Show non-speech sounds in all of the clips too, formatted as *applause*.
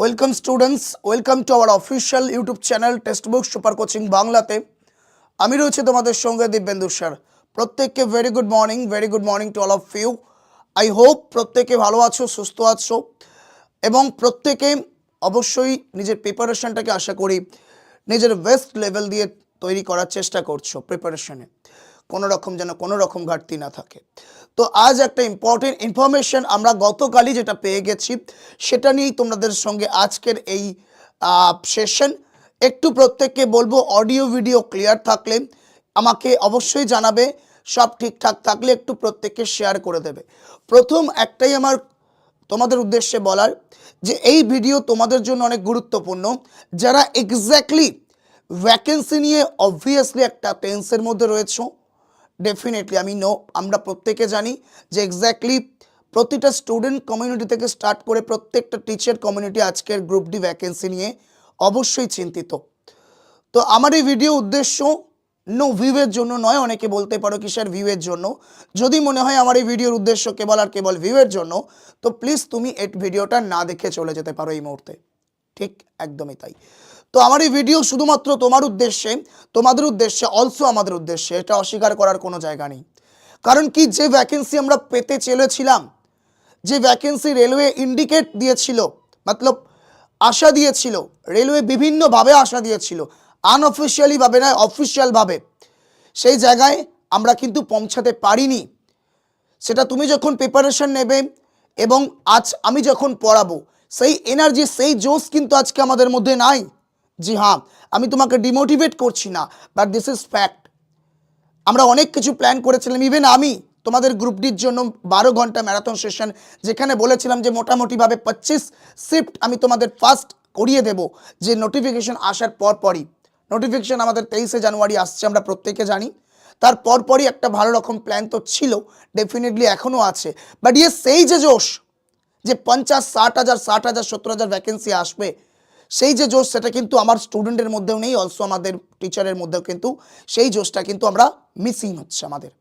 Welcome students welcome to our official YouTube channel text book super coaching বাংলাতে আমি রয়েছে তোমাদের সঙ্গে দিব্যেন্দু স্যার। প্রত্যেককে very good morning very good morning to all of you I hope প্রত্যেকে ভালো আছো, সুস্থ আছো। এবং প্রত্যেকে অবশ্যই নিজের প্রিপারেশনটাকে আশা করি নিজের বেস্ট লেভেল দিয়ে তৈরি করার চেষ্টা করছ প্রিপারেশনে কোনো রকম যেন কোনো রকম ঘাটতি না থাকে। তো আজ একটা ইম্পর্টেন্ট ইনফরমেশন আমরা গতকালই যেটা পেয়ে গেছি, সেটা নিয়েই তোমাদের সঙ্গে আজকের এই সেশন একটু প্রত্যেককে বলব অডিও ভিডিও ক্লিয়ার থাকলে আমাকে অবশ্যই জানাবে, সব ঠিকঠাক থাকলে একটু প্রত্যেককে শেয়ার করে দেবে। প্রথম একটাই আমার তোমাদের উদ্দেশ্যে বলার, যে এই ভিডিও তোমাদের জন্য অনেক গুরুত্বপূর্ণ। যারা এক্স্যাক্টলি ভ্যাকেন্সি নিয়ে অবভিয়াসলি একটা টেন্সের মধ্যে রয়েছো ডেফিনেটলি আমি নো আমরা প্রত্যেকে জানি যে এক্স্যাক্টলি প্রতিটা স্টুডেন্ট কমিউনিটি থেকে স্টার্ট করে প্রত্যেকটা টিচার কমিউনিটি আজকের গ্রুপ ডি ভ্যাকেন্সি নিয়ে অবশ্যই চিন্তিত। তো আমার এই ভিডিও উদ্দেশ্য নো ভিউয়ের জন্য নয়, অনেকে বলতে পারো কিসের ভিউয়ের জন্য। যদি মনে হয় আমার এই ভিডিওর উদ্দেশ্য কেবল আর কেবল ভিউয়ের জন্য, তো প্লিজ তুমি এই ভিডিওটা না দেখে চলে যেতে পারো এই মুহূর্তে। ঠিক একদমই তাই। তো আমার এই ভিডিও শুধুমাত্র তোমার উদ্দেশ্যে, তোমাদের উদ্দেশ্যে অলসো আমাদের উদ্দেশ্যে, এটা অস্বীকার করার কোনো জায়গা নেই। কারণ কি, যে ভ্যাকেন্সি আমরা পেতে চলেছিলাম, যে ভ্যাকেন্সি রেলওয়ে ইন্ডিকেট দিয়েছিল, মতলব আশা দিয়েছিল রেলওয়ে বিভিন্নভাবে আশা দিয়েছিল আনঅফিসিয়ালি ভাবে নয় অফিসিয়ালভাবে সেই জায়গায় আমরা কিন্তু পৌঁছাতে পারিনি। সেটা তুমি যখন প্রিপারেশন নেবে এবং আজ আমি যখন পড়াবো, সেই এনার্জি সেই জোশ কিন্তু আজকে আমাদের মধ্যে নাই। জি হ্যাঁ আমি তোমাকে ডিমোটিভেট করছি না বাট দিস ইজ ফ্যাক্ট আমরা অনেক কিছু প্ল্যান করেছিলাম ইভেন আমি তোমাদের গ্রুপটির জন্য বারো ঘণ্টা ম্যারাথন সেশন যেখানে বলেছিলাম যে মোটামুটিভাবে পঁচিশ শিফট আমি তোমাদের ফার্স্ট করিয়ে দেব, যে নোটিফিকেশন আসার পরপরই নোটিফিকেশন আমাদের তেইশে জানুয়ারি আসছে, আমরা প্রত্যেকে জানি। তার পরপরই একটা ভালো রকম প্ল্যান তো ছিল ডেফিনেটলি এখনও আছে। বাট ইয়ে সেই যে জোশ, যে পঞ্চাশ, ষাট হাজার ষাট হাজার, সত্তর হাজার ভ্যাকেন্সি আসবে সেই যে জোশ, সেটা কিন্তু আমার স্টুডেন্টের মধ্যেও নেই অলসো আমাদের টিচারের মধ্যেও কিন্তু সেই জোশটা কিন্তু আমরা মিসিং হচ্ছে আমাদের।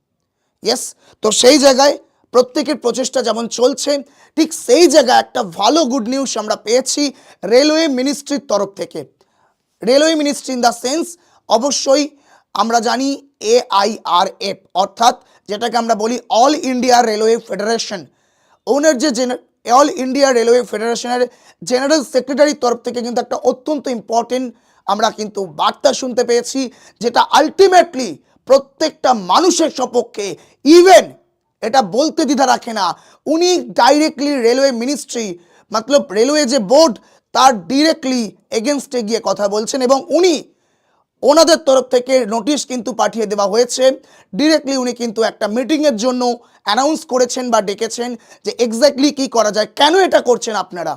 ইয়েস তো সেই জায়গায় প্রত্যেকের প্রচেষ্টা যেমন চলছে, ঠিক সেই জায়গায় একটা ভালো গুড নিউজ আমরা পেয়েছি রেলওয়ে মিনিস্ট্রির তরফ থেকে। Railway ministry in the sense অবশ্যই আমরা জানি এআইআরএফ অর্থাৎ যেটাকে আমরা বলি অল ইন্ডিয়া রেলওয়ে ফেডারেশন ওনার যে অল ইন্ডিয়া রেলওয়ে ফেডারেশনের জেনারেল সেক্রেটারির তরফ থেকে কিন্তু একটা অত্যন্ত ইম্পর্টেন্ট আমরা কিন্তু বার্তা শুনতে পেয়েছি, যেটা আলটিমেটলি প্রত্যেকটা মানুষের সপক্ষে ইভেন এটা বলতে দ্বিধা রাখে না, উনি ডাইরেক্টলি রেলওয়ে মিনিস্ট্রি মতলব রেলওয়ে যে বোর্ড তার ডিরেক্টলি এগেনস্টে গিয়ে কথা বলছেন এবং উনি ওনাদের তরফ থেকে নোটিশ কিন্তু পাঠিয়ে দেওয়া হয়েছে। ডিরেক্টলি উনি কিন্তু একটা মিটিংয়ের জন্য অ্যানাউন্স করেছেন বা ডেকেছেন যে এক্স্যাক্টলি কি করা যায়, কেন এটা করছেন আপনারা?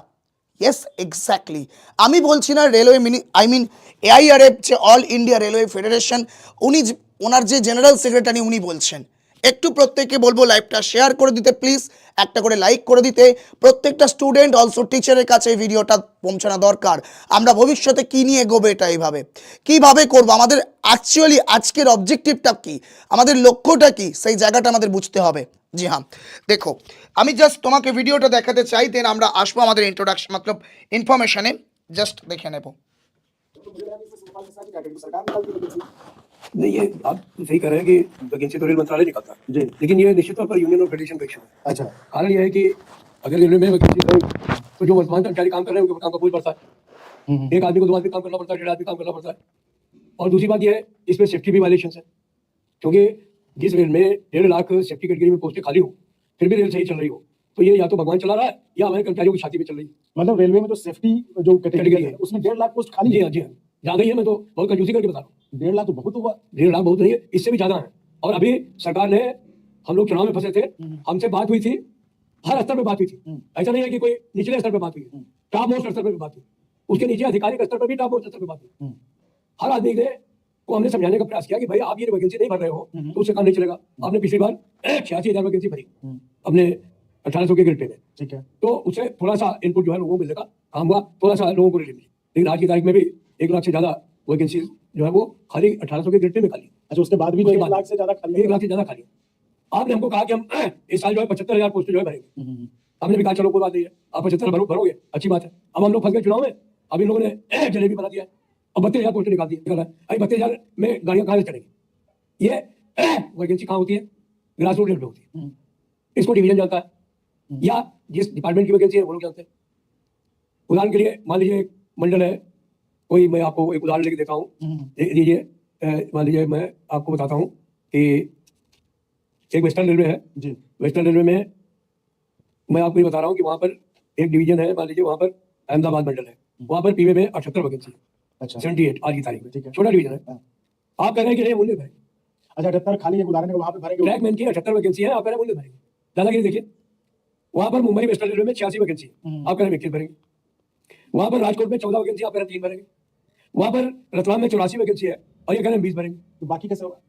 ইয়েস এক্স্যাক্টলি আমি বলছি না railway mini I mean AIRF যে অল ইন্ডিয়া রেলওয়ে ফেডারেশন উনি ওনার যে জেনারেল সেক্রেটারি উনি বলছেন। একটু প্রত্যেককে বলব লাইভটা শেয়ার করে দিতে প্লিজ একটা করে লাইক করে দিতে। প্রত্যেকটা স্টুডেন্ট অলসো টিচারের কাছে ভিডিওটা পৌঁছানো দরকার। আমরা ভবিষ্যতে কী নিয়ে এগোবো এটা এইভাবে? কীভাবে করব? আমাদের অ্যাকচুয়ালি আজকের অবজেক্টিভটা কি? আমাদের লক্ষ্যটা কি? সেই জায়গাটা আমাদের বুঝতে হবে। জি হ্যাঁ। দেখো, আমি জাস্ট তোমাকে ভিডিওটা দেখাতে চাই দেন আমরা আসব আমাদের ইন্ট্রোডাকশন মতলব ইনফরমেশনে জাস্ট দেখে নেব। नहीं ये आप सही कह रहे हैं कि वैकेंसी तो रेल मंत्रालय निकलता है। जी। लेकिन ये निश्चित तौर पर यूनियन और फेडरेशन का इशू है। अच्छा। कारण यह है कि अगर रेलवे में वैकेंसी तो जो वर्तमान कर्मचारी काम कर रहे हैं उनके काम का बोझ पड़ता है। एक आदमी को दो आदमी काम करना पड़ता है डेढ़ आदमी काम करना पड़ता है। और दूसरी बात यह है इसमें सेफ्टी भी वायलेशन है। क्योंकि जिस रेल में डेढ़ लाख सेफ्टी कैटेगरी में पोस्टें खाली हो फिर भी रेल सही चल रही हो तो ये या तो भगवान चला रहा है या हमारे कर्मचारियों की छाती पे चल रही है। मतलब रेलवे में जो सेफ्टी जो कैटेगरी है। उसमें डेढ़ लाख पोस्ट खाली जी है। हाँ जी हाँ। ज़्यादा ही है मैं तो बहुत कंजूसी करके बता रहा हूँ। डेढ़ लाख तो बहुत हुआ डेढ़ लाख बहुत नहीं है इससे भी ज़्यादा है। और अभी सरकार ने हम लोग चुनाव में फंसे थे हमसे बात हुई थी हर स्तर पे बात हुई थी। ऐसा नहीं है कि कोई निचले स्तर पे बात हुई टॉप मोस्ट स्तर पे भी बात हुई उसके नीचे आधिकारिक स्तर पर भी टॉप मोस्ट स्तर पे बात हुई हर आदमी ने को हमने समझाने का प्रयास किया कि भाई आप ये वैकेंसी नहीं भर रहे हो तो उससे काम नहीं चलेगा। आपने पिछली बार छियासी हज़ार वैकेंसी भरी। अपने अठारह सौ के ग्रेड पे में ठीक है। तो उससे थोड़ा सा इनपुट जो है लोगों को मिलने का काम हुआ थोड़ा सा लोगों को रिलीफ मिली। लेकिन आज की तारीख में भी एक लाख से ज़्यादा वैकेंसी जो है वो खाली अठारह सौ के ग्रेड में खाली अच्छा उसके बाद भी उसके एक लाख से ज़्यादा खाली एक लाख से ज़्यादा खाली आपने हमको कहा कि हम *clears throat* इस साल जो है पचहत्तर हज़ार पोस्ट जो है भरेंगे। हमने भी कहा चलो कोई बात नहीं है। आप पचहत्तर भरो भरोगे। अच्छी बात है। अब हम लोग फंस गए चुनाव में। अब इन लोगों ने *clears throat* जलेबी बना दिया। अब बत्तीस हज़ार पोस्ट निकाल दिया अभी बत्तीस हज़ार में गाड़ियाँ कहाँ से चलेंगी? ये *clears throat* वैकेंसी कहाँ होती है? ग्रास रूट लेवल होती है। हम्म, इसको डिवीज़न जानता है। या जिस डिपार्टमेंट की वैकेंसी है वो लोग जानते हैं। उदाहरण के लिए मान लीजिए एक मंडल है कोई मैं आपको एक उदाहरण लेके देता हूँ। हम्म, लीजिए मान लीजिए मैं आपको बताता हूँ कि एक वेस्टर्न रेलवे है। जी। वेस्टर्न रेलवे में मैं आपको ये बता रहा हूँ कि वहाँ पर एक डिवीज़न है मान लीजिए वहाँ पर अहमदाबाद मंडल है। वहाँ पर पीवे में अठहत्तर वैकेंसी अच्छा। सेवेंटी एट आज की तारीख में। ठीक है। छोटा डिवीज़न है। हाँ। आप कह रहे हैं कि नहीं मूल्य भरेंगे अच्छा अठहत्तर खाली एक उदाहरण वहाँ पे भरेंगे ट्रैक मैन की अठहत्तर वैकेंसी है आप कह रहे हैं मूल्य भरेंगे दादागिरी देखिए। वहाँ पर मुंबई वेस्टर्न रेलवे में छियासी वैकेंसी है हम्म। आप कह रहे हैं भरेंगे। वहाँ पर राजकोट में चौदह वैकेंसी आप कह रहे हैं तीन भरेंगे। वहाँ पर रतलाम में चौरासी वैकेंसी है और ये कह रहे हैं बीस भरेंगे। तो बाकी कैसे होगा?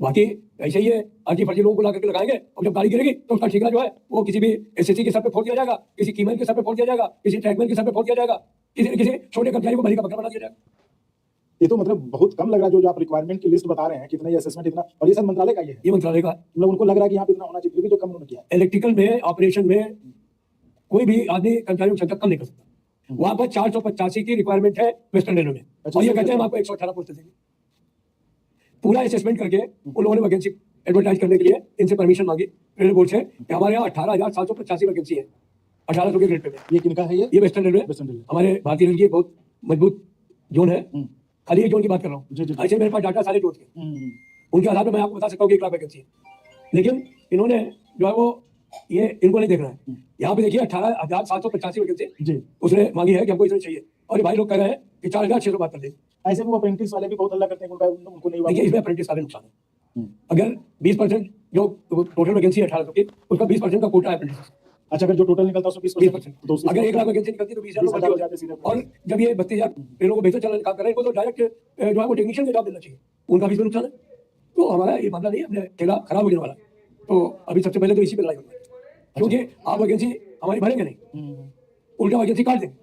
बाकी ऐसे ही है अर्जी फर्जी लोगों को ला करके लगाएँगे। और जब गाड़ी गिरेगी तो उसका ठेका जो है वो किसी भी एसएससी के सर पे फोड़ दिया जाएगा किसी कीमैन के सर पे फोड़ दिया जाएगा किसी ट्रैकमैन के सर पे फोड़ दिया जाएगा किसी किसी छोटे कर्मचारी को बली का बकरा बना दिया जाएगा। ये तो मतलब बहुत कम लग रहा है जो जो आप रिक्वायरमेंट की लिस्ट बता रहे हैं कितना ये असेसमेंट इतना और ये सब मंत्रालय का ये है। ये मंत्रालय का। मतलब उनको लग रहा है कि यहाँ पे इतना होना चाहिए भी जो कम उन्होंने किया इलेक्ट्रिकल में ऑपरेशन में कोई भी आदमी कर्मचारियों की संख्या कम नहीं कर सकता। वहाँ पर चार सौ पचासी की रिक्वायरमेंट है वेस्टर्न रेलवे में। और ये कहते हैं हम आपको एक सौ अठारह पोस्ट देंगे। पूरा असेसमेंट करके उन लोगों ने वैकेंसी एडवर्टाइज करने के लिए इनसे परमिशन मांगी। रेलवे बोर्ड से कि हमारे यहाँ अठारह हज़ार सात सौ पचासी वैकेंसी है। अठारह सौ के ग्रेड पे ये किनका है ये? ये वेस्टर्न रेलवे वेस्टर्न रेलवे हमारे भारतीय रेल की बहुत मज़बूत जोन है। हम्म, खाली एक जोन की बात कर रहा हूँ। ऐसे मेरे पास डाटा सारे जोन के हम्म, उनके आधार पर मैं आपको बता सकता हूँ कि एक लाख वैकेंसी है। लेकिन इन्होंने जो है वो ये इनको नहीं देखना है। यहाँ पे देखिए अठारह हज़ार सात सौ पचासी वैकेंसी जी। उसने मांगी है कि हमको इतनी चाहिए। और ये भाई लोग कह रहे हैं कि चार हज़ार छह सौ बात कर ऐसे में वो अप्रेंटिस वाले भी बहुत हल्ला करते हैं उनका उनको नहीं देखिए इसमें अप्रेंटिस भी नुकसान है। हम्म। अगर बीस परसेंट जो टोटल वैकेंसी है अठारह सौ की उसका बीस परसेंट का कोटा है अप्रेंटिस अच्छा अगर जो टोटल निकलता है बीस परसेंट अगर एक लाख वैकेंसी निकलती है तो बीस हज़ार हो जाते और जब ये बत्तीस हज़ार ट्रेनों को बेहतर चलाने काम कर रहे हैं इनको तो डायरेक्ट जो है वो टेक्नीशियन का जॉब देना चाहिए। उनका भी इसमें नुकसान है। तो हमारा ये मामला नहीं है अपने ठेला खराब हो जाने वाला तो अभी सबसे पहले तो इसी पे लड़ाई होगी। क्योंकि आप वैकेंसी हमारी भरेंगे नहीं। हम्म, उल्टा वैकेंसी काट देंगे।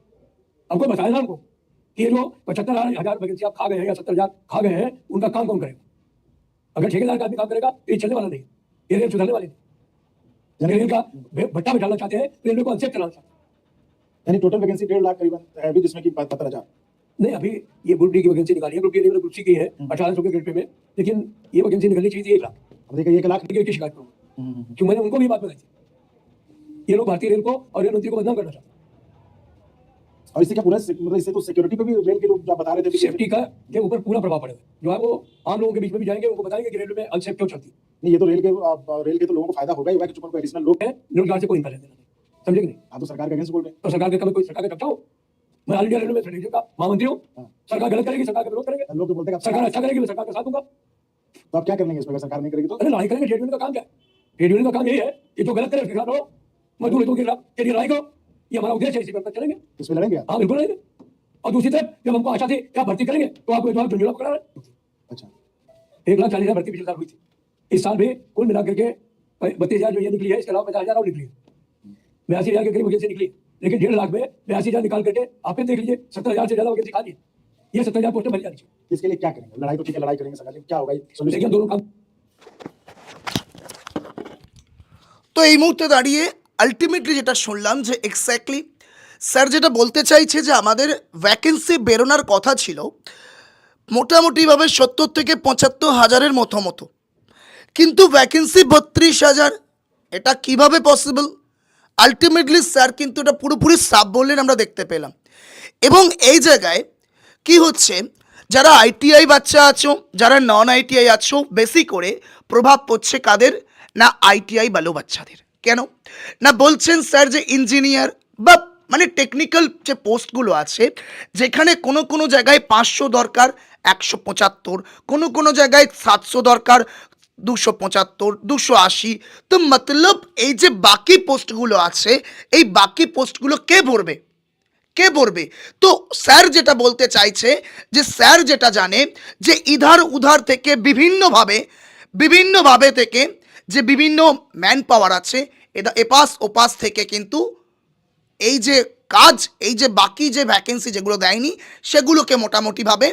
कोई बताया ना हमको? कि ये जो पचहत्तर हज़ार वैकेंसी आप खा गए हैं या सत्तर हज़ार खा गए हैं उनका काम कौन करेगा? अगर ठेकेदार का आदमी काम करेगा तो ये चलने वाला नहीं ये रेल सुधारने वाली नहीं। रेल का भट्टा बिठाना चाहते हैं रेलवे को अनसेट कराना चाहते हैं। यानी टोटल वैकेंसी डेढ़ लाख करीबन है अभी जिसमें की पचहत्तर हज़ार। नहीं अभी ये ग्रुप डी की वैकेंसी निकाली है। ग्रुप डी ग्रुप सी की है अठारह सौ के ग्रेड पे में। लेकिन ये वैकेंसी निकलनी चाहिए थी एक लाख। अब देखिए एक लाख की शिकायत करूँ हम्म, क्यों? मैंने उनको भी बात बताई थी। ये लोग भारतीय रेल को और रेल मंत्री को बदनाम करना चाहते हैं। और इससे क्या पूरा मतलब इससे तो सिक्योरिटी पे भी रेल के लोग जो बता रहे थे सेफ्टी का के ऊपर पूरा प्रभाव पड़ेगा। जो है वो आम लोगों के बीच में भी जाएँगे उनको बताएँगे कि रेलवे में अनसेफ क्यों चलती। नहीं ये तो रेल के रेल के तो लोगों को फ़ायदा होगा ही होगा कि एडिशनल लोग है रोज़गार से कोई इनका लेना नहीं। समझे कि नहीं? आप तो सरकार के अगेंस्ट बोल रहे हैं। तो सरकार के कभी कोई सरकार का चपटा हो? मैं ऑल इंडिया रेलवे में फेडरेशन का महामंत्री हूँ। हाँ। सरकार गलत करेगी सरकार का विरोध करेंगे। लोग तो बोलते हैं सरकार अच्छा करेगी मैं सरकार का साथ दूँगा। तो आप क्या करेंगे इसमें सरकार नहीं करेगी तो? अरे लड़ाई करेंगे ट्रेड यूनियन का काम क्या है? ट्रेड यूनियन का काम यही है कि जो गलत करे उसके खिलाफ रहो मजदूर के खिलाफ लिए लड़ाई करो। ये हमारा उद्देश्य है इसी पर चलेंगे इसमें लड़ेंगे आप हाँ बिल्कुल लड़ेंगे और दूसरी तरफ जब हमको आशा थी कि आप भर्ती करेंगे तो आपको जो झुंझुला पकड़ा रहे अच्छा एक लाख चालीस हजार भर्ती पिछले साल हुई थी इस साल भी कुल मिला करके बत्तीस हजार जो ये निकली है इसके अलावा पचास हजार और निकली है बयासी हजार के करीब वैकेंसी निकली लेकिन डेढ़ लाख में बयासी हजार निकाल करके आप ही देख लीजिए सत्तर हजार से ज्यादा वैकेंसी खाली है ये सत्तर हजार पोस्टें भरी जानी चाहिए इसके लिए क्या करेंगे लड़ाई तो ठीक है लड़ाई करेंगे सरकार लेकिन क्या होगा देखिए सोल्यूशन हम दोनों काम তো এই মুহূর্তে দাঁড়িয়ে আলটিমেটলি যেটা শুনলাম যে এক্স্যাক্টলি স্যার যেটা বলতে চাইছে যে আমাদের ভ্যাকেন্সি বেরোনোর কথা ছিল, মোটামুটিভাবে সত্তর থেকে পঁচাত্তর হাজারের মতো মতো। কিন্তু ভ্যাকেন্সি বত্রিশ হাজার, এটা কীভাবে পসিবল আলটিমেটলি স্যার কিন্তু এটা পুরোপুরি সাব বললেন আমরা দেখতে পেলাম। এবং এই জায়গায় কি হচ্ছে, যারা আইটিআই বাচ্চা আছো, যারা নন আইটিআই আছো, বেশি করে প্রভাব পড়ছে কাদের? না আইটিআই ভালো বাচ্চাদের। কেন? না বলছেন স্যার যে ইঞ্জিনিয়ার বা মানে টেকনিক্যাল যে পোস্টগুলো আছে, যেখানে কোনো কোনো জায়গায় পাঁচশো দরকার, একশো পঁচাত্তর, কোনো কোনো জায়গায় সাতশো দরকার, দুশো পঁচাত্তর, দুশো আশি। তো মতলব এই যে বাকি পোস্টগুলো আছে, এই বাকি পোস্টগুলো কে ভরবে? কে ভরবে? তো স্যার যেটা বলতে চাইছে যে স্যার যেটা জানে যে ইধার উধার থেকে বিভিন্নভাবে বিভিন্নভাবে থেকে যে বিভিন্ন ম্যান পাওয়ার আছে এটা এপাস ওপাস থেকে কিন্তু এই যে কাজ, এই যে বাকি যে ভ্যাকেন্সি যেগুলো দেয়নি, সেগুলোকে মোটামুটিভাবে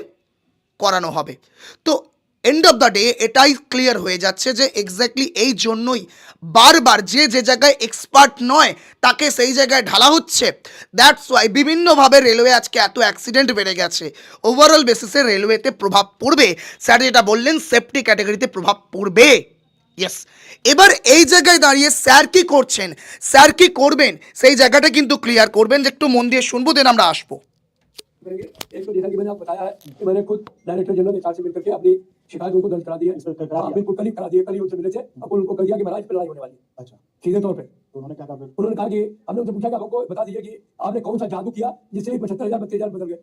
করানো হবে। তো এন্ড অফ দ্য ডে এটাই ক্লিয়ার হয়ে যাচ্ছে যে এক্স্যাক্টলি এই জন্যই বারবার যে যে জায়গায় এক্সপার্ট নয়, তাকে সেই জায়গায় ঢালা হচ্ছে। দ্যাটস ওয়াই বিভিন্নভাবে রেলওয়ে আজকে এত অ্যাক্সিডেন্ট বেড়ে গেছে। ওভারঅল বেসিসে রেলওয়েতে প্রভাব পড়বে। স্যার যেটা বললেন সেফটি ক্যাটাগরিতে প্রভাব পড়বে। ইয়েস এবার এই জায়গায় দাঁড়িয়ে স্যার কি করছেন স্যার কি করবেন সেই জায়গাটা কিন্তু ক্লিয়ার করবেন যে একটু মন দিয়ে শুনবো দেন আমরা আসবো करेंगे एक तो जैसा कि मैंने आपको बताया है कि मैंने खुद डायरेक्टर जनरल एचआर से मिलकर के अपनी शिकायत उनको दर्ज करा दी है इस पर करा हाँ, दिया। बिल्कुल कल ही करा दिए कल ही उनसे मिले थे अब उनको कर दिया कि महाराज पे लड़ाई होने वाली है अच्छा सीधे तौर पे तो उन्होंने क्या कहा फिर उन्होंने कहा कि हमने उनसे पूछा कि आपको बता दीजिए कि आपने कौन सा जादू किया जिससे पचहत्तर हजार बत्तीस हजार बदल गए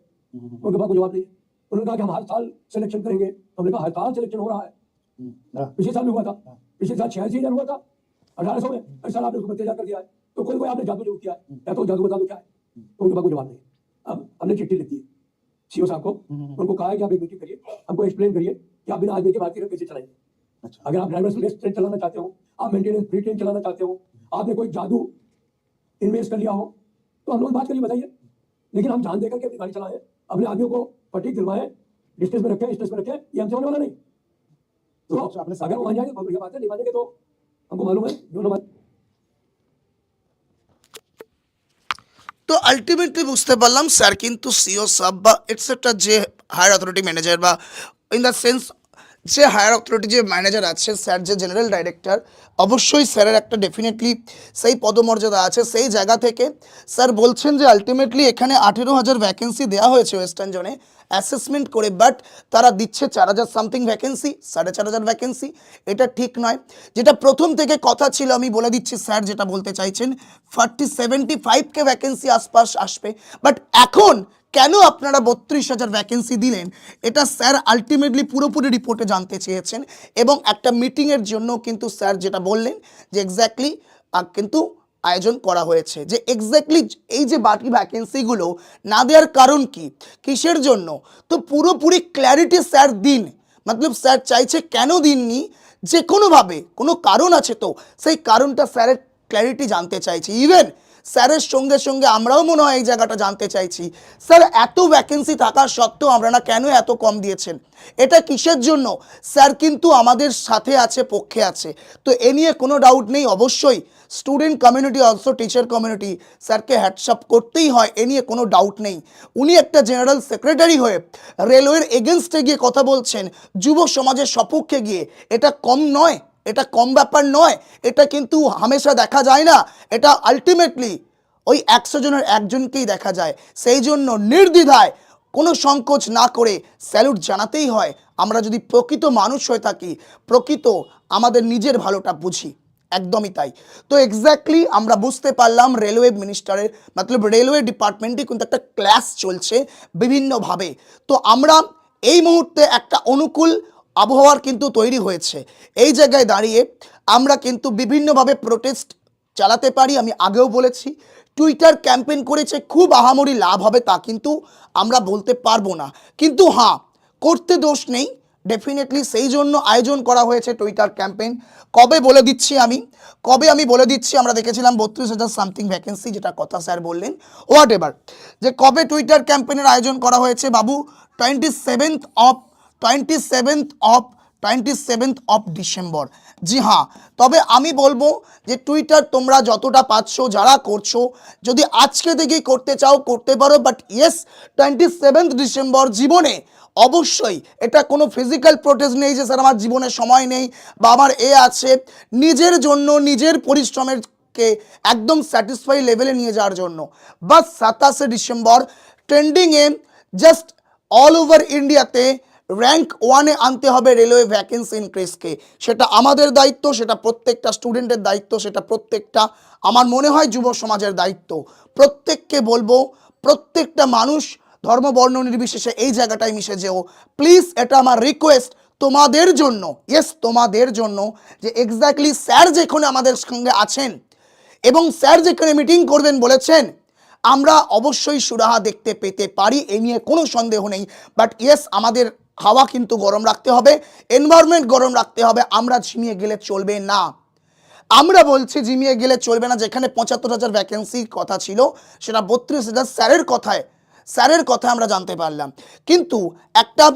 उनके पास कोई जवाब नहीं है उन्होंने कहा कि हम हर साल सिलेक्शन करेंगे हमने कहा हर साल सिलेक्शन हो रहा है हम्म, हाँ, पिछले साल भी हुआ था। पिछले साल छियासी हज़ार हुआ था। अठारह सौ में इस साल आपने उसको बत्तीस कर दिया है। तो कोई कोई आपने जादू ज़रूर किया है। या तो जादू बता दो क्या है। तो उनके पास कोई जवाब नहीं अब हमने चिट्ठी लिखी है सीओ साहब को। उनको कहा है कि आप एक मीटिंग करिए। हमको एक्सप्लेन करिए कि आप बिना आदमी के भारतीय कैसे चलाएँगे। अच्छा। अगर आप ड्राइवर ट्रेन चलाना चाहते हो आप मेंटेनेंस फ्री ट्रेन चलाना चाहते हो आपने कोई जादू इन्वेस्ट कर लिया हो तो हम लोग बात करिए बताइए। लेकिन हम जान देकर के अपनी गाड़ी चलाएँ अपने आदमियों को फटीक दिलवाएँ डिस्टेंस में रखें स्टेज में रखें ये हमसे होने वाला नहीं। तो अच्छा, आपने अगर वो मान जाएंगे बहुत बढ़िया बात है नहीं मानेंगे तो हमको मालूम है दोनों बात তো আলটিমেটলি বুঝতে পারলাম স্যার কিন্তু সিও সাব বা এটসেট্রা যে হায়ার অথরিটি ম্যানেজার বা ইন দ্য সেন্স যে হায়ার অথরিটি যে ম্যানেজার আছে স্যার যে জেনারেল ডাইরেক্টর অবশ্যই স্যারের একটা ডেফিনেটলি সেই পদমর্যাদা আছে সেই জায়গা থেকে স্যার বলছেন যে আলটিমেটলি এখানে আঠেরো হাজার ভ্যাকেন্সি দেওয়া হয়েছে ওয়েস্টার্ন জোনে অ্যাসেসমেন্ট করে বাট তারা দিচ্ছে চার হাজার সামথিং ভ্যাকেন্সি সাড়ে চার হাজার ভ্যাকেন্সি এটা ঠিক নয়। যেটা প্রথম থেকে কথা ছিল, আমি বলে দিচ্ছি, স্যার যেটা বলতে চাইছেন ফার্টি সেভেন্টি ফাইভকে ভ্যাকেন্সি আশপাশ আসবে। বাট এখন কেন আপনারা বত্রিশ হাজার ভ্যাকেন্সি দিলেন? এটা স্যার আলটিমেটলি পুরোপুরি রিপোর্টে জানতে চেয়েছেন। এবং একটা মিটিংয়ের জন্য কিন্তু স্যার যেটা বললেন যে এক্স্যাক্টলি কিন্তু আয়োজন করা হয়েছে যে এক্স্যাক্টলি এই যে বাকি ভ্যাকেন্সিগুলো না দেওয়ার কারণ কি? কিসের জন্য? তো পুরোপুরি ক্ল্যারিটি স্যার দিন। মতলব স্যার চাইছে কেন দিননি? যে কোনোভাবে কোনো কারণ আছে তো? সেই কারণটা স্যারের ক্ল্যারিটি জানতে চাইছে। ইভেন স্যারের সঙ্গে সঙ্গে আমরাও মনে হয় এই জায়গাটা জানতে চাইছি। স্যার, এত ভ্যাকেন্সি থাকা সত্ত্বেও আমরা না কেন এত কম দিয়েছেন? এটা কিসের জন্য? স্যার কিন্তু আমাদের সাথে আছে, পক্ষে আছে। তো এ নিয়ে কোনো ডাউট নেই, অবশ্যই। Student community also teacher community স্যারকে হ্যাটসঅ্যাপ করতেই হয়, এ নিয়ে কোনো ডাউট নেই। উনি একটা জেনারেল সেক্রেটারি হয়ে রেলওয়ের এগেনস্টে গিয়ে কথা বলছেন, যুব সমাজের সপক্ষে গিয়ে। এটা কম নয়। এটা কম ব্যাপার নয়, এটা কিন্তু হামেশা দেখা যায় না, এটা আলটিমেটলি ওই একশো জনের একজনকেই দেখা যায়। সেই জন্য নির্দ্বিধায় কোনো সংকোচ না করে স্যালুট জানাতেই হয়। আমরা যদি প্রকৃত মানুষ হয়ে থাকি, প্রকৃত আমাদের নিজের ভালোটা বুঝি, একদমই তাই। তো এক্স্যাক্টলি আমরা বুঝতে পারলাম রেলওয়ে মিনিস্টারের মতলব রেলওয়ে ডিপার্টমেন্টে কিন্তু একটা ক্লাস চলছে বিভিন্নভাবে। তো আমরা এই মুহূর্তে একটা অনুকূল আবহাওয়ার কিন্তু তৈরি হয়েছে। এই জায়গায় দাঁড়িয়ে আমরা কিন্তু বিভিন্নভাবে প্রোটেস্ট চালাতে পারি, আমি আগেও বলেছি। টুইটার ক্যাম্পেইন করেছে, খুব আহামরি লাভ হবে তা কিন্তু আমরা বলতে পারব না। কিন্তু হ্যাঁ করতে দোষ নেই। ডেফিনেটলি সেই জন্য আয়োজন করা হয়েছে টুইটার ক্যাম্পেইন কবে বলে দিচ্ছি আমি? কবে আমি বলে দিচ্ছি? আমরা দেখেছিলাম বত্রিশ হাজার সামথিং ভ্যাকেন্সি যেটা কথা স্যার বললেন। হোয়াট এভার যে কবে টুইটার ক্যাম্পেইনের আয়োজন করা হয়েছে বাবু? Twenty seventh of twenty seventh of twenty seventh of December জি হ্যাঁ তবে আমি বলব যে টুইটার তোমরা যতটা পাচ্ছ, যারা করছ, যদি আজকে থেকেই করতে চাও, করতে পারো but yes twenty seventh December জীবনে অবশ্যই এটা কোনো ফিজিক্যাল প্রোটেস্ট নেই যে স্যার আমার জীবনে সময় নেই বা আমার এ আছে। নিজের জন্য, নিজের পরিশ্রমের কে একদম স্যাটিসফাই লেভেলে নিয়ে যাওয়ার জন্য। বাস সাতাশে ডিসেম্বর ট্রেন্ডিংয়ে জাস্ট অল ওভার ইন্ডিয়াতে র্যাঙ্ক ওয়ানে আনতে হবে রেলওয়ে ভ্যাকেন্সি ইনক্রিজকে সেটা আমাদের দায়িত্ব, সেটা প্রত্যেকটা স্টুডেন্টের দায়িত্ব, সেটা প্রত্যেকটা, আমার মনে হয় যুব সমাজের দায়িত্ব। প্রত্যেককে বলব, প্রত্যেকটা মানুষ ধর্ম, বর্ণ নির্বিশেষে এই জায়গাটায় মিশে যেও। প্লিজ এটা আমার রিকোয়েস্ট তোমাদের জন্য ইয়েস তোমাদের জন্য যে এক্স্যাক্টলি স্যার যেখানে আমাদের সঙ্গে আছেন এবং স্যার যেখানে মিটিং করবেন বলেছেন, আমরা অবশ্যই সুরাহা দেখতে পেতে পারি, এ নিয়ে কোনো সন্দেহ নেই। বাট ইয়েস আমাদের হাওয়া কিন্তু গরম রাখতে হবে এনভায়রনমেন্ট গরম রাখতে হবে, আমরা ঝিমিয়ে গেলে চলবে না। আমরা বলছি জিমিয়ে গেলে চলবে না, যেখানে পঁচাত্তর হাজার ভ্যাকেন্সির কথা ছিল, সেটা বত্রিশ হাজার স্যারের কথায়, স্যারের কথা আমরা জানতে পারলাম। কিন্তু একটা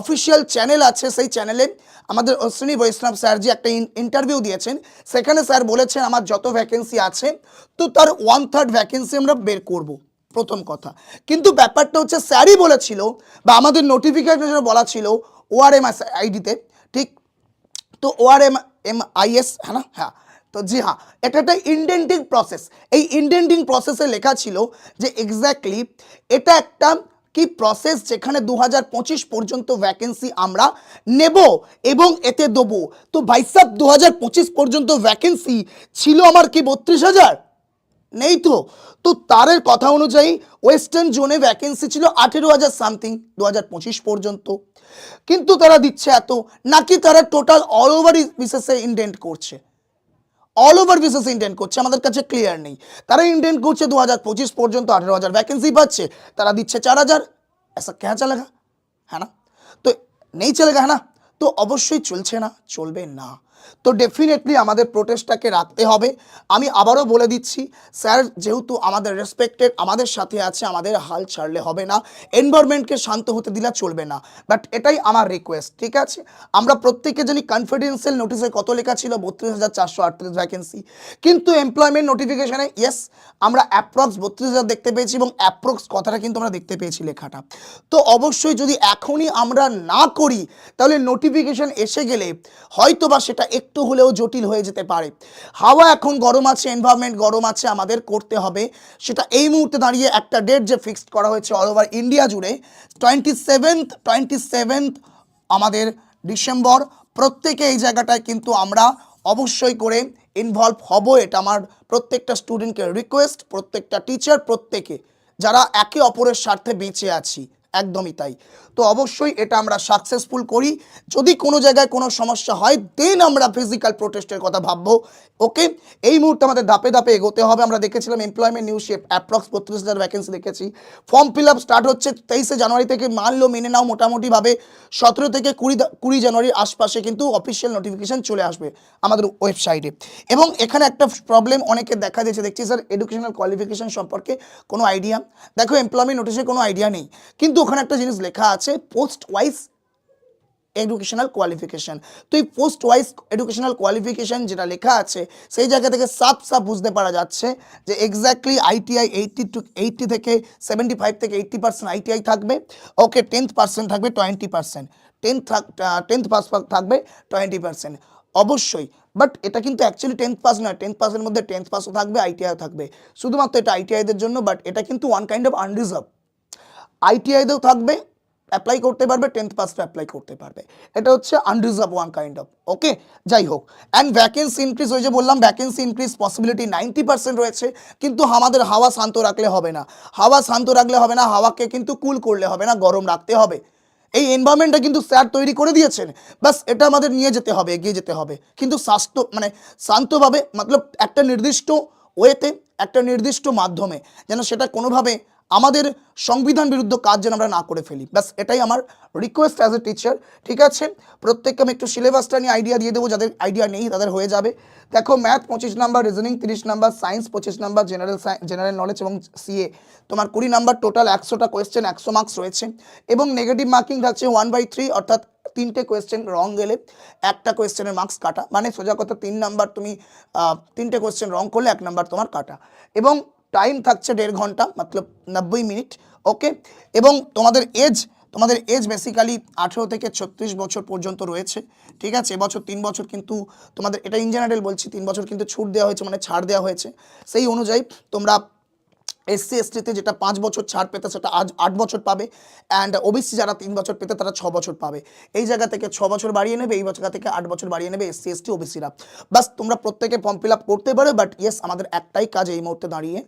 অফিসিয়াল চ্যানেল আছে, সেই চ্যানেলে আমাদের অশ্বিনী বৈষ্ণব স্যারজি একটা ইন্টারভিউ দিয়েছেন। সেখানে স্যার বলেছেন, আমার যত ভ্যাকেন্সি আছে, তো তার ওয়ান থার্ড ভ্যাকেন্সি আমরা বের করব। প্রথম কথা। কিন্তু ব্যাপারটা হচ্ছে স্যারই বলেছিল বা আমাদের নোটিফিকেশনে বলা ছিল ওআরএম আইডিতে ঠিক? তো ওআর এম এম আইএস হ্যাঁ না? হ্যাঁ। তো জি হ্যাঁ এটা একটা ইন্ডেন্টিং প্রসেস এই ইন্ডেন্টিং প্রসেসে লেখা ছিল যে এক্স্যাক্টলি এটা একটা কি প্রসেস যেখানে দু হাজার পঁচিশ পর্যন্ত ভ্যাকেন্সি আমরা নেব এবং এতে দেবো। তো ভাইসাব দু হাজার পঁচিশ পর্যন্ত ভ্যাকেন্সি ছিল আমার কি বত্রিশ হাজার? নেই তো। তো তারের কথা অনুযায়ী ওয়েস্টার্ন জোনে ভ্যাকেন্সি ছিল আঠেরো হাজার সামথিং দু হাজার পঁচিশ পর্যন্ত। কিন্তু তারা দিচ্ছে এত, নাকি তারা টোটাল অল ওভার বিশেষে ইন্ডেন্ট করছে। অল ওভার বিশেষে ইন্ডেন্ট করছে, আমাদের কাছে ক্লিয়ার নেই। তারা ইন্ডেন্ট করছে দু হাজার পঁচিশ পর্যন্ত, আঠেরো হাজার ভ্যাকেন্সি পাচ্ছে, তারা দিচ্ছে চার হাজার। এসা কেয়া চালেগা? হ্যাঁ না? তো নেই চলেগা হ্যাঁ না? তো অবশ্যই চলছে না, চলবে না। তো ডেফিনেটলি আমাদের প্রোটেস্টটাকে রাখতে হবে। আমি আবারও বলে দিচ্ছি, স্যার, যেহেতু আমাদের রেসপেক্টেড আমাদের সাথে আছে, আমাদের হাল ছাড়লে হবে না। এনভায়রনমেন্টকে শান্ত হতে দিলে চলবে না। বাট এটাই আমার রিকোয়েস্ট ঠিক আছে? আমরা প্রত্যেকে জানি কনফিডেন্সিয়াল নোটিসে কত লেখা ছিল? বত্রিশ হাজার চারশো আটত্রিশ ভ্যাকেন্সি কিন্তু এমপ্লয়মেন্ট নোটিফিকেশনে ইয়েস আমরা অ্যাপ্রক্স বত্রিশ হাজার দেখতে পেয়েছি এবং অ্যাপ্রক্স কথাটা কিন্তু আমরা দেখতে পেয়েছি লেখাটা। তো অবশ্যই যদি এখনই আমরা না করি, তাহলে নোটিফিকেশন এসে গেলে হয়তো বা সেটা একটু হলেও জটিল হয়ে যেতে পারে। হাওয়া এখন গরম আছে এনভায়রনমেন্ট গরম আছে, আমাদের করতে হবে। সেটা এই মুহূর্তে দাঁড়িয়ে একটা ডেট যে ফিক্সড করা হয়েছে অল ওভার ইন্ডিয়া জুড়ে টোয়েন্টি সেভেন্থ টোয়েন্টি সেভেন্থ আমাদের ডিসেম্বর প্রত্যেকে এই জায়গাটায় কিন্তু আমরা অবশ্যই করে ইনভলভ হব, এটা আমার প্রত্যেকটা স্টুডেন্টকে রিকোয়েস্ট প্রত্যেকটা টিচার প্রত্যেকে। যারা একে অপরের স্বার্থে বেঁচে আছি একদমই তাই। তো অবশ্যই এটা আমরা সাকসেসফুল করি। যদি কোনো জায়গায় কোনো সমস্যা হয় দেন আমরা ফিজিক্যাল প্রোটেস্টের কথা ভাববো। ওকে এই মুহূর্তে আমাদের ধাপে ধাপে এগোতে হবে। আমরা দেখেছিলাম এমপ্লয়মেন্ট নিউজ শেপ অ্যাপ্রক্স বত্রিশ হাজার ভ্যাকেন্সি দেখেছি। ফর্ম ফিল আপ স্টার্ট হচ্ছে তেইশে জানুয়ারি থেকে, মানলো, মেনে নাও মোটামুটিভাবে। সতেরো থেকে কুড়ি কুড়ি জানুয়ারির আশপাশে কিন্তু অফিসিয়াল নোটিফিকেশন চলে আসবে আমাদের ওয়েবসাইটে এবং এখানে একটা প্রবলেম অনেকে দেখা দিয়েছে। দেখছি স্যার এডুকেশনাল কোয়ালিফিকেশন সম্পর্কে কোনো আইডিয়া দেখো এমপ্লয়মেন্ট নোটিশে কোনো আইডিয়া নেই। কিন্তু ওখানে একটা জিনিস লেখা আছে পোস্ট ওয়াইজ এডুকেশনাল কোয়ালিফিকেশন তো এই পোস্ট ওয়াইজ এডুকেশনাল কোয়ালিফিকেশন যেটা লেখা আছে, সেই জায়গা থেকে সাফ সাফ বুঝতে পারা যাচ্ছে যে exactly ITI eighty two eighty থেকে সেভেন্টি ফাইভ থেকে এইট্টি পার্সেন্ট আইটিআই থাকবে। ওকে টেন্থ পার্সেন্ট থাকবে twenty percent tenth tenth pass থাকবে টোয়েন্টি পার্সেন্ট অবশ্যই বাট এটা কিন্তু অ্যাকচুয়ালি টেন্থ পাস নয় টেন্থ পাসের মধ্যে টেন্থ পাসও থাকবে আইটিআইও থাকবে। শুধুমাত্র এটা আইটিআইদের জন্য বাট এটা কিন্তু ওয়ান কাইন্ড অফ আনরিজার্ভ আইটিআইতেও থাকবে অ্যাপ্লাই করতে পারবে টেন্থ পাসটা অ্যাপ্লাই করতে পারবে। এটা হচ্ছে unreserved one kind of okay যাই হোক অ্যান্ড ভ্যাকেন্সি ইনক্রিজ হয়েছে বললাম vacancy increase possibility ninety percent রয়েছে, কিন্তু আমাদের হাওয়া শান্ত রাখলে হবে না। হাওয়া শান্ত রাখলে হবে না, হাওয়াকে কিন্তু কুল করলে হবে না, গরম রাখতে হবে। এই এনভায়রনমেন্টটা কিন্তু স্যার তৈরি করে দিয়েছেন বাস এটা আমাদের নিয়ে যেতে হবে, এগিয়ে যেতে হবে। কিন্তু স্বাস্থ্য মানে শান্তভাবে, মতলব একটা নির্দিষ্ট ওয়েতে, একটা নির্দিষ্ট মাধ্যমে, যেন সেটা কোনোভাবে আমাদের সংবিধান বিরুদ্ধ কাজ যেন আমরা না করে ফেলি। ব্যাস, এটাই আমার রিকোয়েস্ট অ্যাজ এ টিচার ঠিক আছে? প্রত্যেককে আমি একটু সিলেবাসটা নিয়ে আইডিয়া দিয়ে দেবো, যাদের আইডিয়া নেই তাদের হয়ে যাবে। দেখো ম্যাথ পঁচিশ নাম্বার রিজনিং তিরিশ নাম্বার সায়েন্স পঁচিশ নাম্বার জেনারেল জেনারেল নলেজ এবং সিএ তোমার কুড়ি নাম্বার টোটাল একশোটা কোয়েশ্চেন একশো মার্কস রয়েছে এবং নেগেটিভ মার্কিং থাকছে ওয়ান বাই থ্রি অর্থাৎ তিনটে কোয়েশ্চেন রং গেলে একটা কোয়েশ্চেনের মার্কস কাটা। মানে সোজা কথা, তিন নাম্বার তুমি তিনটে কোয়েশ্চেন রং করলে এক নাম্বার তোমার কাটা। এবং টাইম থাকছে দেড় ঘণ্টা, মতলব নব্বই মিনিট ওকে এবং তোমাদের এজ তোমাদের এজ বেসিক্যালি আঠেরো থেকে ছত্রিশ বছর পর্যন্ত রয়েছে, ঠিক আছে? এবছর তিন বছর কিন্তু তোমাদের, এটা ইন জেনারেল বলছি, তিন বছর কিন্তু ছুট দেওয়া হয়েছে মানে ছাড় দেওয়া হয়েছে। সেই অনুযায়ী তোমরা এসসি এসটিতে যেটা পাঁচ বছর ছাড় পেতে, সেটা আজ আট বছর পাবে। অ্যান্ড ওবিসি যারা তিন বছর পেতে, তারা ছ বছর পাবে। এই জায়গা থেকে ছ বছর বাড়িয়ে নেবে, এই জায়গা থেকে আট বছর বাড়িয়ে নেবে এসসি এসটি ওবিসিরা বাস তোমরা প্রত্যেকে ফর্ম ফিল আপ করতে পারো বাট ইয়েস আমাদের একটাই কাজ এই মুহূর্তে দাঁড়িয়ে।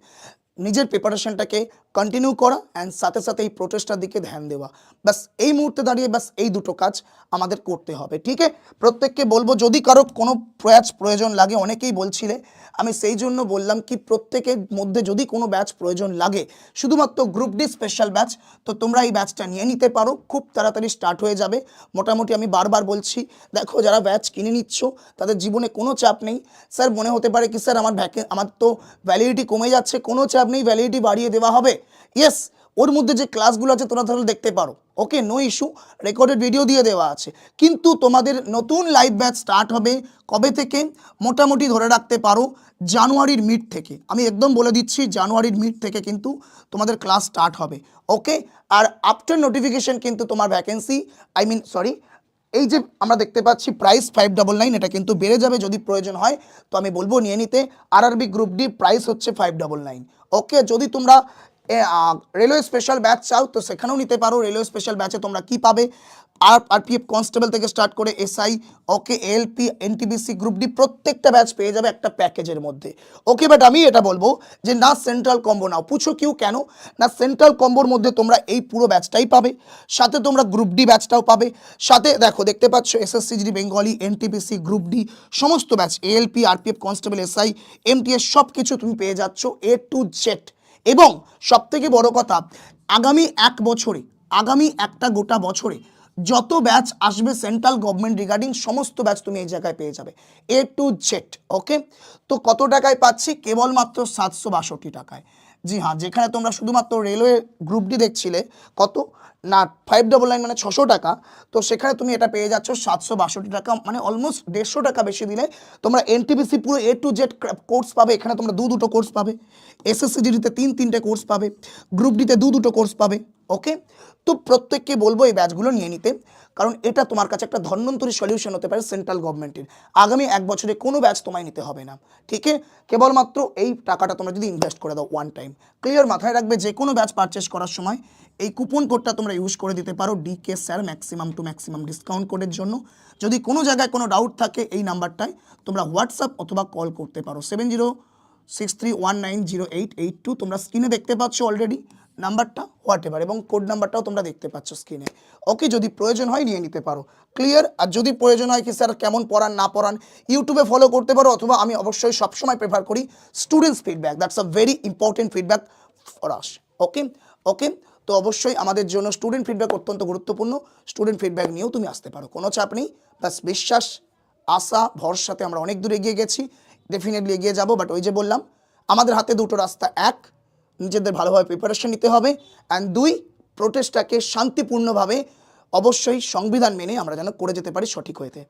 নিজের প্রিপারেশনটাকে কন্টিনিউ করা অ্যান্ড সাথে সাথে এই প্রোটেস্টার দিকে ধ্যান দেওয়া। ব্যাস, এই মুহূর্তে দাঁড়িয়ে ব্যাস, এই দুটো কাজ আমাদের করতে হবে, ঠিক প্রত্যেককে বলব, যদি কারও কোনো প্রয়াস প্রয়োজন লাগে, অনেকেই বলছিলে, আমি সেই জন্য বললাম কি প্রত্যেকের মধ্যে যদি কোনো ব্যাচ প্রয়োজন লাগে, শুধুমাত্র গ্রুপ ডি স্পেশাল ব্যাচ তো তোমরা এই ব্যাচটা নিয়ে নিতে পারো, খুব তাড়াতাড়ি স্টার্ট হয়ে যাবে। মোটামুটি আমি বারবার বলছি, দেখো, যারা ব্যাচ কিনে নিচ্ছ, তাদের জীবনে কোনো চাপ নেই। স্যার, মনে হতে পারে কি, স্যার, আমার ভ্যাকে আমার তো ভ্যালিডিটি কমে যাচ্ছে, কোনো চাপ নেই ভ্যালিডিটি বাড়িয়ে দেওয়া হবে। ইয়েস ওর মধ্যে যে ক্লাসগুলো আছে, তোমরা তাহলে দেখতে পারো। Okay no issue recorded video দিয়ে দেওয়া আছে। কিন্তু তোমাদের নতুন লাইভ ব্যাচ স্টার্ট হবে কবে থেকে? মোটামুটি ধরে রাখতে পারো, জানুয়ারির মিড থেকে। আমি একদম বলে দিচ্ছি, জানুয়ারির মিড থেকে কিন্তু তোমাদের ক্লাস স্টার্ট হবে। ওকে আর আফটার নোটিফিকেশন কিন্তু তোমার ভ্যাকেন্সি আই মিন সরি এই যে আমরা দেখতে পাচ্ছি প্রাইস ফাইভ ডাবল নাইন এটা কিন্তু বেড়ে যাবে যদি প্রয়োজন হয়, তো আমি বলব নিয়ে নিতে। আরআরবি গ্রুপ ডি প্রাইস হচ্ছে ফাইভ ডাবল নাইন ওকে যদি তোমরা রেলওয়ে স্পেশাল ব্যাচ চাও, তো সেখানেও নিতে পারো। রেলওয়ে স্পেশাল ব্যাচে তোমরা কি পাবে? আর আর আরপিএফ কনস্টেবল থেকে স্টার্ট করে SI okay LP NTPC group D প্রত্যেকটা ব্যাচ পেয়ে যাবে একটা প্যাকেজের মধ্যে। ওকে বাট আমি এটা বলব যে না সেন্ট্রাল কম্বো নাও। পুছো কিউ কেন? না সেন্ট্রাল কম্বোর মধ্যে তোমরা এই পুরো ব্যাচটাই পাবে। সাথে তোমরা গ্রুপ ডি ব্যাচটাও পাবে। সাথে দেখো, দেখতে পাচ্ছ SSCG Bengali NTPC group D সমস্ত batch ALP RPF constable SI MTS সব কিছু তুমি পেয়ে যাচ্ছ এ টু জেড এবং সবথেকে বড় কথা, আগামী এক বছরে, আগামী একটা গোটা বছরে যত ব্যাচ আসবে সেন্ট্রাল গভর্নমেন্ট রিগার্ডিং সমস্ত ব্যাচ তুমি এই জায়গায় পেয়ে যাবে। এ টু জেড ওকে তো কত টাকায় পাচ্ছি? কেবলমাত্র সাতশো বাষট্টি টাকায়। জি হ্যাঁ যেখানে তোমরা শুধুমাত্র রেলওয়ে গ্রুপ ডি দেখছিলে, কত? না ফাইভ ডবল নাইন মানে ছশো টাকা। তো সেখানে তুমি এটা পেয়ে যাচ্ছ সাতশো বাষট্টি টাকা মানে অলমোস্ট দেড়শো টাকা বেশি দিলে তোমরা এনটিপিসি পুরো এ টু জেড কোর্স পাবে, এখানে তোমরা দু দুটো কোর্স পাবে। এসএসসিজিডিতে তিন তিনটে কোর্স পাবে গ্রুপ ডিতে দু দুটো কোর্স পাবে ওকে তো প্রত্যেককে বলব এই ব্যাচগুলো নিয়ে নিতে। কারণ এটা তোমার কাছে একটা ধন্বন্তরী সলিউশন হতে পারে সেন্ট্রাল গভর্নমেন্টের আগামী এক বছরে কোনো ব্যাচ তোমায় নিতে হবে না ঠিক কেবলমাত্র এই টাকাটা তোমরা যদি ইনভেস্ট করে দাও ওয়ান টাইম ক্লিয়ার মাথায় রাখবে, যে কোনো ব্যাচ পারচেস করার সময় এই কুপন কোডটা তোমরা ইউজ করে দিতে পারো D K sir maximum to maximum discount কোডের জন্য। যদি কোনো জায়গায় কোনো ডাউট থাকে এই নাম্বারটায় তোমরা হোয়াটসঅ্যাপ অথবা কল করতে পারো। Seven zero six three one nine zero eight eight two তোমরা স্ক্রিনে দেখতে পাচ্ছ অলরেডি নাম্বারটা হোয়াট এভার এবং কোড নাম্বারটাও তোমরা দেখতে পাচ্ছ স্ক্রিনে ওকে, যদি প্রয়োজন হয় নিয়ে নিতে পারো। ক্লিয়ার আর যদি প্রয়োজন হয় কি স্যার কেমন পড়ান, না পড়ান ইউটিউবে ফলো করতে পারো, অথবা আমি অবশ্যই সবসময় প্রেফার করি students feedback that's a very important feedback for us okay okay তো অবশ্যই আমাদের জন্য স্টুডেন্ট ফিডব্যাক অত্যন্ত গুরুত্বপূর্ণ। স্টুডেন্ট ফিডব্যাক নিয়েও তুমি আসতে পারো। কোনো চাপ নেই। ব্যাস বিশ্বাস, আশা, ভরসাতে আমরা অনেক দূর এগিয়ে গেছি। ডেফিনেটলি এগিয়ে যাব বাট ওই যে বললাম, আমাদের হাতে দুটো রাস্তা, এক নিজেদের ভালোভাবে প্রিপারেশন নিতে হবে। অ্যান্ড দুই প্রোটেস্টটাকে শান্তিপূর্ণভাবে অবশ্যই সংবিধান মেনে আমরা যেন করে যেতে পারি সঠিক হয়েতে।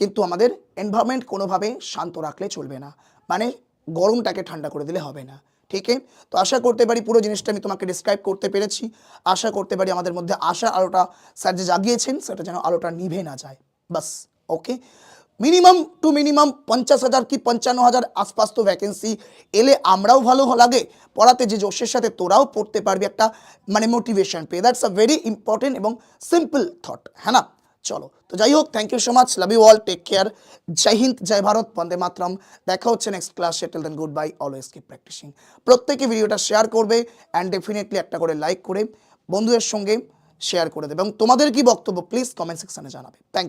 কিন্তু আমাদের এনভায়রনমেন্ট কোনোভাবে শান্ত রাখলে চলবে না। মানে গরমটাকে ঠান্ডা করে দিলে হবে না। ঠিক তো আশা করতে পারি পুরো জিনিসটা আমি তোমাকে ডিসক্রাইব করতে পেরেছি। আশা করতে পারি আমাদের মধ্যে আশা আলোটা স্যার যে জাগিয়েছেন, সেটা যেন আলোটা নিভে না যায়। বাস ওকে মিনিমাম টু মিনিমাম পঞ্চাশ হাজার কি পঞ্চান্ন হাজার আশপাশ তো ভ্যাকেন্সি এলে আমরাও ভালো লাগে। পড়াতে যে জোশের সাথে তোরাও পড়তে পারবি একটা মানে মোটিভেশন পেয়ে। দ্যাটস আ ভেরি ইম্পর্টেন্ট এবং সিম্পল থট হ্যাঁ না? চলো, তো যাই হোক thank you so much love you all take care জয় হিন্দ, জয় ভারত, বন্দে মাতরম। দেখা হচ্ছে next class settle then good bye always keep practising প্রত্যেকে ভিডিওটা শেয়ার করবে অ্যান্ড ডেফিনেটলি একটা করে লাইক করে বন্ধুদের সঙ্গে শেয়ার করে দেবে। এবং তোমাদের কি বক্তব্য প্লিজ কমেন্ট সেকশনে জানাবে। Thank you